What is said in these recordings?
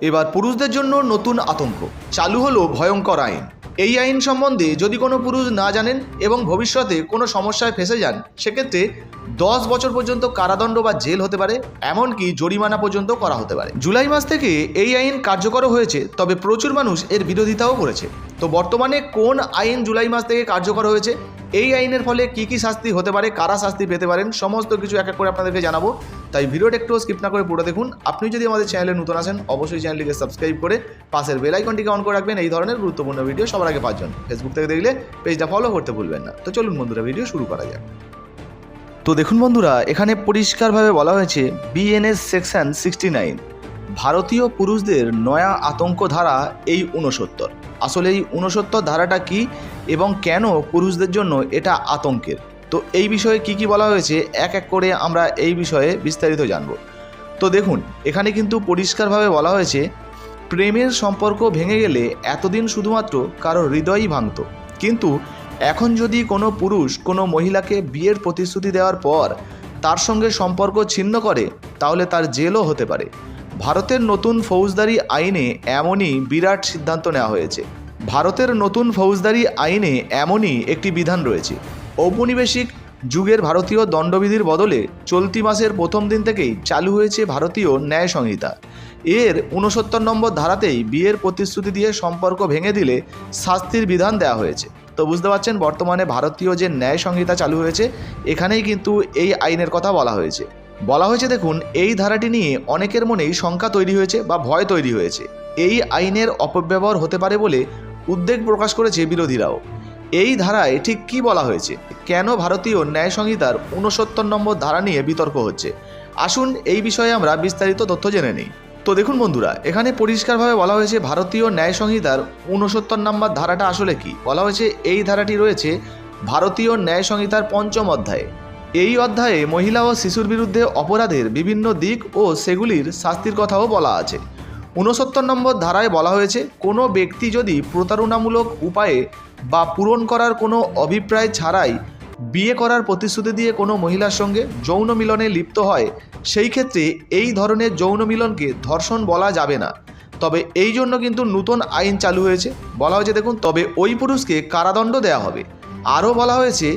এবার পুরুষদের জন্য নতুন আতঙ্ক। চালু হলো ভয়ঙ্কর আইন। এই আইন সম্বন্ধে যদি কোনো পুরুষ না জানেন এবং ভবিষ্যতে কোনো সমস্যায় ফেসে যান, সেক্ষেত্রে দশ বছর পর্যন্ত কারাদণ্ড বা জেল হতে পারে, এমনকি জরিমানা পর্যন্ত করা হতে পারে। জুলাই মাস থেকে এই আইন কার্যকর হয়েছে, তবে প্রচুর মানুষ এর বিরোধিতাও করেছে। তো বর্তমানে কোন আইন জুলাই মাস থেকে কার্যকর হয়েছে এই আইনের ফলে কি কি শাস্তি হতে পারে, কারা শাস্তি পেতে পারেন, সমস্ত কিছু এক এক করে আপনাদেরকে জানাব। তাই ভিডিওটা একটু স্কিপ না করে পুরো দেখুন। আপনি যদি আমাদের চ্যানেলে নতুন আসেন, অবশ্যই চ্যানেলটিকে সাবস্ক্রাইব করে পাশের বেল আইকনটিকে অন করে রাখবেন। এই ধরনের গুরুত্বপূর্ণ ভিডিও সবার আগে পাঁচজন ফেসবুক থেকে দেখলে পেজটা ফলো করতে ভুলবেন না। তো চলুন বন্ধুরা ভিডিও শুরু করা যাক। তো দেখুন বন্ধুরা, এখানে পরিষ্কারভাবে বলা হয়েছে বিএনএস সেকশন সিক্সটি নাইন ভারতীয় পুরুষদের নয়া আতঙ্ক ধারা এই উনসত্তর আসলে এই উনসত্তর ধারাটা কি এবং কেন পুরুষদের জন্য এটা আতঙ্কের? তো এই বিষয়ে কি কি বলা হয়েছে? এক এক করে আমরা এই বিষয়ে বিস্তারিত জানব। তো দেখুন, এখানে কিন্তু পরিষ্কারভাবে বলা হয়েছে, প্রেমের সম্পর্ক ভেঙে গেলে এতদিন শুধুমাত্র কারও হৃদয়ই ভাঙত। কিন্তু এখন যদি কোনো পুরুষ কোনো মহিলাকে বিয়ের প্রতিশ্রুতি দেওয়ার পর তার সঙ্গে সম্পর্ক ছিন্ন করে, তাহলে তার জেলও হতে পারে। ভারতের নতুন ফৌজদারি আইনে এমনই বিরাট সিদ্ধান্ত নেওয়া হয়েছে। ভারতের নতুন ফৌজদারি আইনে এমনই একটি বিধান রয়েছে। ঔপনিবেশিক যুগের ভারতীয় দণ্ডবিধির বদলে চলতি মাসের প্রথম দিন থেকেই চালু হয়েছে ভারতীয় ন্যায় সংহিতা। এর উনসত্তর নম্বর ধারাতেই বিয়ের প্রতিশ্রুতি দিয়ে সম্পর্ক ভেঙে দিলে শাস্তির বিধান দেওয়া হয়েছে। তো বুঝতে পারছেন, বর্তমানে ভারতীয় যে ন্যায় সংহিতা চালু হয়েছে, এখানেই কিন্তু এই আইনের কথা বলা হয়েছে। বলা হয়েছে, দেখুন, এই ধারাটি নিয়ে অনেকের মনেই শঙ্কা তৈরি হয়েছে বা ভয় তৈরি হয়েছে। এই আইনের অপব্যবহার হতে পারে বলে উদ্বেগ প্রকাশ করেছে বিরোধীরাও। এই ধারায় ঠিক কি বলা হয়েছে? কেন ভারতীয় ন্যায় সংহিতার উনসত্তর নম্বর ধারা নিয়ে বিতর্ক হচ্ছে? আসুন এই বিষয়ে আমরা বিস্তারিত তথ্য জেনে নিই। তো দেখুন বন্ধুরা, এখানে পরিষ্কারভাবে বলা হয়েছে, ভারতীয় ন্যায় সংহিতার উনসত্তর নম্বর ধারাটা আসলে কি? বলা হয়েছে, এই ধারাটি রয়েছে ভারতীয় ন্যায় সংহিতার পঞ্চম অধ্যায়ে। এই অধ্যায়ে মহিলা ও শিশুর বিরুদ্ধে অপরাধের বিভিন্ন দিক ও সেগুলির শাস্তির কথাও বলা আছে। ঊনসত্তর নম্বর ধারায় বলা হয়েছে, কোনো ব্যক্তি যদি প্রতারণামূলক উপায়ে বা পূরণ করার কোনো অভিপ্রায় ছাড়াই বিয়ে করার প্রতিশ্রুতি দিয়ে কোনো মহিলার সঙ্গে যৌন মিলনে লিপ্ত হয়, সেই ক্ষেত্রে এই ধরনের যৌন মিলনকে ধর্ষণ বলা যাবে না। তবে এই জন্য কিন্তু নতুন আইন চালু হয়েছে। বলা হয়েছে, দেখুন, তবে ওই পুরুষকে কারাদণ্ড দেওয়া হবে। আরও বলা হয়েছে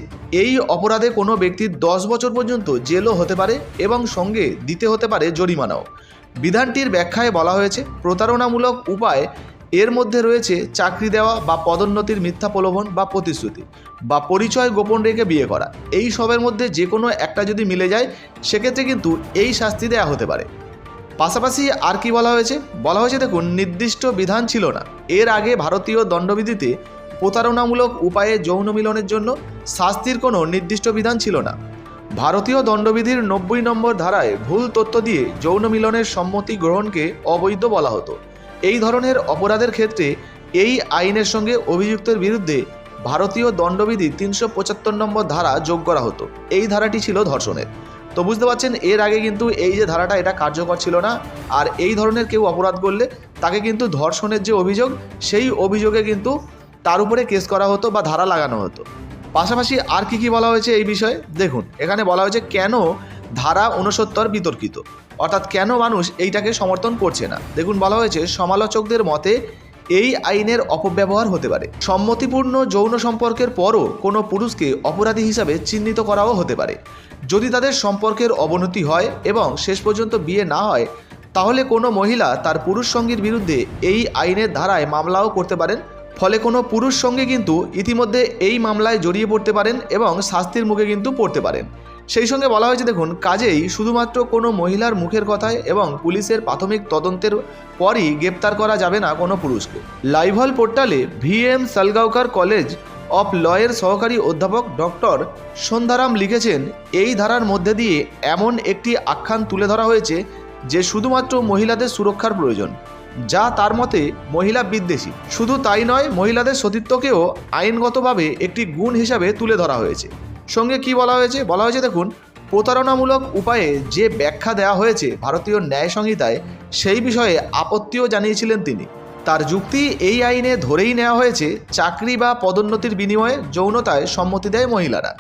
এই অপরাধে কোনো ব্যক্তির দশ বছর পর্যন্ত জেলও হতে পারে এবং সঙ্গে দিতে হতে পারে জরিমানাও। বিধানটির ব্যাখ্যায় বলা হয়েছে, প্রতারণামূলক উপায় এর মধ্যে রয়েছে চাকরি দেওয়া বা পদোন্নতির মিথ্যা প্রলোভন বা প্রতিশ্রুতি বা পরিচয় গোপন রেখে বিয়ে করা। এই সবের মধ্যে যে কোনো একটা যদি মিলে যায়, সেক্ষেত্রে কিন্তু এই শাস্তি দেয়া হতে পারে। পাশাপাশি আর কি বলা হয়েছে? বলা হয়েছে, দেখুন, নির্দিষ্ট বিধান ছিল না। এর আগে ভারতীয় দণ্ডবিধিতে প্রতারণামূলক উপায়ে যৌন মিলনের জন্য শাস্তির কোনো নির্দিষ্ট বিধান ছিল না। ভারতীয় দণ্ডবিধির নব্বই নম্বর ধারায় ভুল তথ্য দিয়ে যৌন মিলনের সম্মতি গ্রহণকে অবৈধ বলা হতো। এই ধরনের অপরাধের ক্ষেত্রে এই আইনের সঙ্গে অভিযুক্তের বিরুদ্ধে ভারতীয় দণ্ডবিধি তিনশো পঁচাত্তর নম্বর ধারা যোগ করা হতো। এই ধারাটি ছিল ধর্ষণের। তো বুঝতে পারছেন, এর আগে কিন্তু এই যে ধারাটা এটা কার্যকর ছিল না, আর এই ধরনের কেউ অপরাধ করলে তাকে কিন্তু ধর্ষণের যে অভিযোগ, সেই অভিযোগে কিন্তু তার উপরে কেস করা হতো বা ধারা লাগানো হতো। পাশাপাশি আর কি কি বলা হয়েছে এই বিষয়ে? দেখুন, এখানে বলা হয়েছে কেন ধারা উনসত্তর বিতর্কিত? অর্থাৎ কেন মানুষ এইটাকে সমর্থন করছে না? দেখুন, বলা হয়েছে সমালোচকদের মতে এই আইনের অপব্যবহার হতে পারে। সম্মতিপূর্ণ যৌন সম্পর্কের পরও কোনো পুরুষকে অপরাধী হিসাবে চিহ্নিত করাও হতে পারে। যদি তাদের সম্পর্কের অবনতি হয় এবং শেষ পর্যন্ত বিয়ে না হয়, তাহলে কোনো মহিলা তার পুরুষ সঙ্গীর বিরুদ্ধে এই আইনের ধারায় মামলাও করতে পারেন ফলে কোনো পুরুষ সঙ্গে কিন্তু ইতিমধ্যে এই মামলায় জড়িয়ে পড়তে পারেন এবং শাস্তির মুখে কিন্তু পড়তে পারেন। সেই সঙ্গে বলা হয়েছে, দেখুন, কাজেই শুধুমাত্র কোনো মহিলার মুখের কথায় এবং পুলিশের প্রাথমিক তদন্তের পরই গ্রেপ্তার করা যাবে না কোনো পুরুষকে। লাইভল পোর্টালে V M Salgaonkar college of লয়ের সহকারী অধ্যাপক ডক্টর সন্ধ্যারাম লিখেছেন, এই ধারার মধ্যে দিয়ে এমন একটি আখ্যান তুলে ধরা হয়েছে যে শুধুমাত্র মহিলাদের সুরক্ষার প্রয়োজন। যা তার মতে মহিলা বিদ্বেষী। শুধু তাই নয়, মহিলাদের সতীত্বকেও আইনগতভাবে একটি গুণ হিসাবে তুলে ধরা হয়েছে। সঙ্গে কি বলা হয়েছে? বলা হয়েছে, দেখুন, প্রতারণামূলক উপায়ে যে ব্যাখ্যা দেওয়া হয়েছে ভারতীয় ন্যায় সংহিতায়, সেই বিষয়ে আপত্তিও জানিয়েছিলেন তিনি। তার যুক্তি এই আইনে ধরেই নেওয়া হয়েছে, চাকরি বা পদোন্নতির বিনিময়ে যৌনতায় সম্মতি দেয় মহিলারা।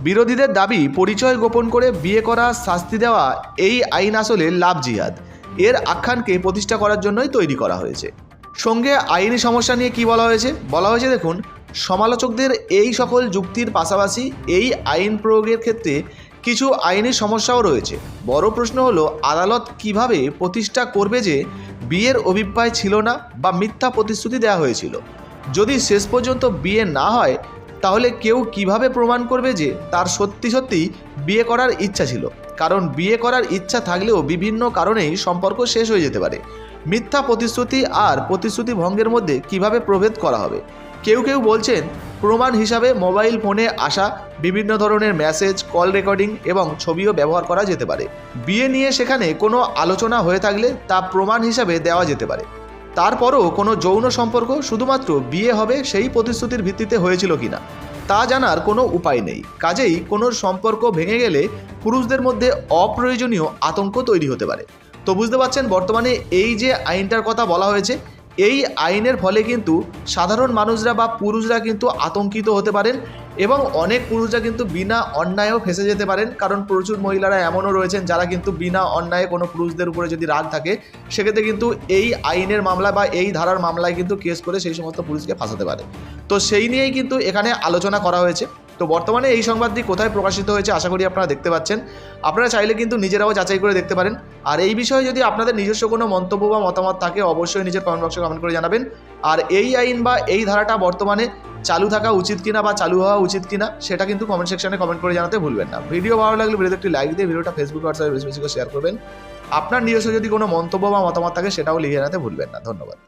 বিরোধীদের দাবি, পরিচয় গোপন করে বিয়ে করা, শাস্তি দেওয়া, এই আইন আসলে লাভ জিহাদ। এর আখ্যানকে প্রতিষ্ঠা করার জন্যই তৈরি করা হয়েছে। সঙ্গে আইনি সমস্যা নিয়ে কি বলা হয়েছে? বলা হয়েছে, দেখুন, সমালোচকদের এই সকল যুক্তির পাশাপাশি এই আইন প্রয়োগের ক্ষেত্রে কিছু আইনি সমস্যাও রয়েছে। বড় প্রশ্ন হলো, আদালত কীভাবে প্রতিষ্ঠা করবে যে বিয়ের অভিপ্রায় ছিল না বা মিথ্যা প্রতিশ্রুতি দেওয়া হয়েছিল? যদি শেষ পর্যন্ত বিয়ে না হয়, তাহলে কেউ কীভাবে প্রমাণ করবে যে তার সত্যি সত্যি বিয়ে করার ইচ্ছা ছিল? কারণ বিয়ে করার ইচ্ছা থাকলেও বিভিন্ন কারণেই সম্পর্ক শেষ হয়ে যেতে পারে। মিথ্যা প্রতিশ্রুতি আর প্রতিশ্রুতি ভঙ্গের মধ্যে কীভাবে প্রভেদ করা হবে? কেউ কেউ বলছেন, প্রমাণ হিসাবে মোবাইল ফোনে আসা, বিভিন্ন ধরনের মেসেজ, কল রেকর্ডিং এবং ছবিও ব্যবহার করা যেতে পারে। বিয়ে নিয়ে সেখানে কোনো আলোচনা হয়ে থাকলে তা প্রমাণ হিসাবে দেওয়া যেতে পারে। তারপরও কোনো যৌন সম্পর্ক শুধুমাত্র বিয়ে হবে সেই প্রতিশ্রুতির ভিত্তিতে হয়েছিল কিনা? তা জানার কোনো উপায় নেই। কাজেই কোনো সম্পর্ক ভেঙে গেলে পুরুষদের মধ্যে অপ্রয়োজনীয় আতঙ্ক তৈরি হতে পারে। তো বুঝতে পারছেন, বর্তমানে এই যে আইনটার কথা বলা হয়েছে, এই আইনের ফলে কিন্তু সাধারণ মানুষরা বা পুরুষরা কিন্তু আতঙ্কিত হতে পারেন এবং অনেক পুরুষরা কিন্তু বিনা অন্যায়ও ফেসে যেতে পারেন, কারণ প্রচুর মহিলারা এমনও রয়েছেন যারা কিন্তু বিনা অন্যায়ে কোনো পুরুষদের উপরে যদি রাগ থাকে, সেক্ষেত্রে কিন্তু এই আইনের মামলা বা এই ধারার মামলায় কিন্তু কেস করে সেই সমস্ত পুরুষকে ফাঁসাতে পারে। তো সেই নিয়েই কিন্তু এখানে আলোচনা করা হয়েছে। তো বর্তমানে এই সংবাদটি কোথায় প্রকাশিত হয়েছে আশা করি আপনারা দেখতে পাচ্ছেন। আপনারা চাইলে কিন্তু নিজেরাও যাচাই করে দেখতে পারেন। আর এই বিষয়ে যদি আপনাদের নিজস্ব কোনো মন্তব্য বা মতামত থাকে, অবশ্যই নিজের কমেন্ট বক্সে কমেন্ট করে জানাবেন। আর এই আইন বা এই ধারাটা বর্তমানে চালু থাকা উচিত কিনা বা চালু হওয়া উচিত কিনা, সেটা কিন্তু কমেন্ট সেকশনে কমেন্ট করে জানাতে ভুলবেন না। ভিডিও ভালো লাগলে ভিডিওতে একটি লাইক দিয়ে ভিডিওটা ফেসবুক হোয়াটসঅ্যাপে বেশি বেশি করে শেয়ার করবেন। আপনার নিজস্ব যদি কোনো মন্তব্য বা মতামত থাকে, সেটাও লিখে জানাতে ভুলবেন না। ধন্যবাদ।